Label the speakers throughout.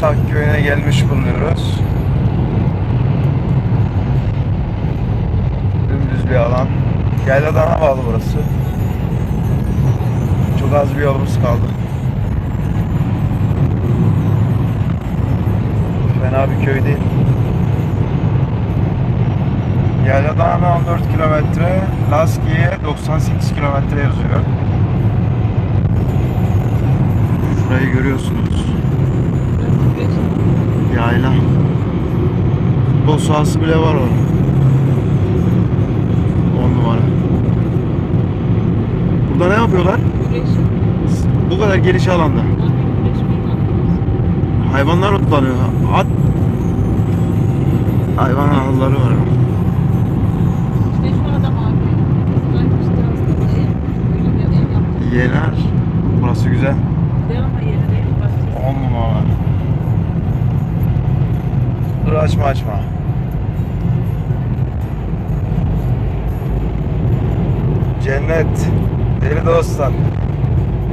Speaker 1: Taşnak köyüne gelmiş bulunuyoruz. Dümdüz bir alan. Yayladan bağlı burası. Çok az bir yolumuz kaldı. Fena bir köy değil. Yayladan 14 kilometre, Laski'ye 98 kilometre yazıyor. Şurayı görüyorsunuz. Yayla. Futbol sahası bile var orada. 10 numara. Burada ne yapıyorlar? Bu kadar geniş alanda. Hayvanlar otlanıyor. At. Hayvan ahırları var. Yener. Burası güzel. 10 numara. Dur açma açma. Cennet. Deli dostlar.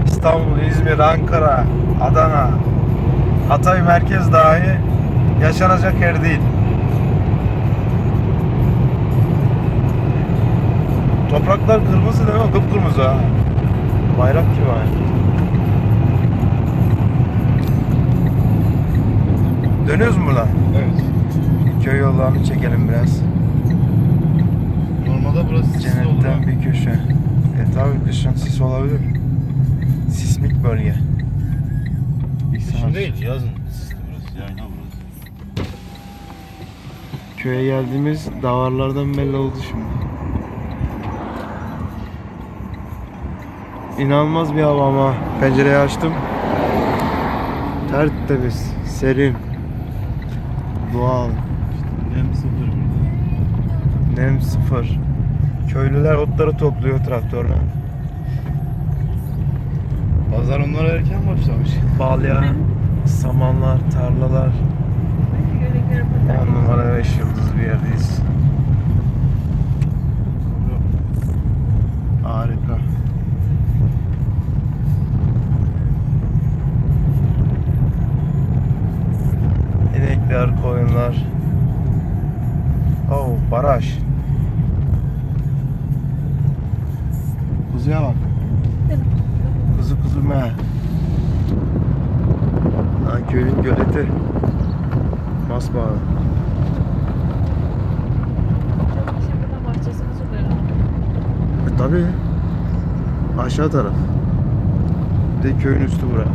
Speaker 1: İstanbul, İzmir, Ankara, Adana, Hatay merkez dahi yaşanacak yer değil. Topraklar kırmızı değil mi? Kıpkırmızı ha. Bayrak gibi aynı. Dönüyoruz mu buradan?
Speaker 2: Evet.
Speaker 1: Köy yollarını çekelim biraz.
Speaker 2: Normalde burası sisli olur.
Speaker 1: Cennetten
Speaker 2: ha.
Speaker 1: bir köşe. E tabi kışın sis olabilir. Sismik bölge.
Speaker 2: Kışın değil yazın sisli burası. Yayla burası.
Speaker 1: Köye geldiğimiz davarlardan belli oldu şimdi. İnanılmaz bir hava ama pencereyi açtım. Tertemiz, serin, doğal,
Speaker 2: Nem sıfır burada.
Speaker 1: nem sıfır. Köylüler otları topluyor traktörle.
Speaker 2: Pazar onlar erken başlamış.
Speaker 1: Balya, samanlar, tarlalar. 10 numara 5 yıldız bir yerdeyiz. Harika. İnekler, koyunlar. Oh, baraj. Kuzuya bak. Kuzu kuzu me. Ha, köyün göleti. Masmavi. E tabi. Aşağı taraf. Bir de köyün üstü bura.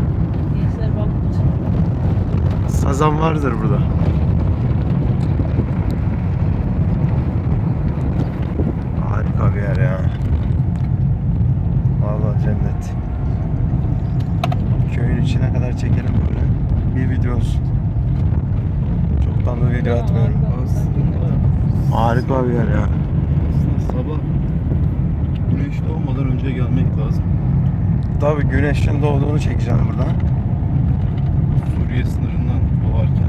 Speaker 1: Sazan vardır burada. Harika bir yer ya. Cennet. Köyün içine kadar çekelim böyle. Bir video olsun. Çoktan da video atmıyorum. Harika bir yer ya.
Speaker 2: Aslında sabah güneş doğmadan önce gelmek lazım.
Speaker 1: Tabii güneşin doğduğunu çekeceğim buradan.
Speaker 2: Suriye sınırından doğarken.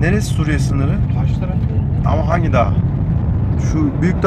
Speaker 1: Neresi Suriye sınırı?
Speaker 2: Kaç taraf?
Speaker 1: Ama hangi dağ? Şu büyük dağ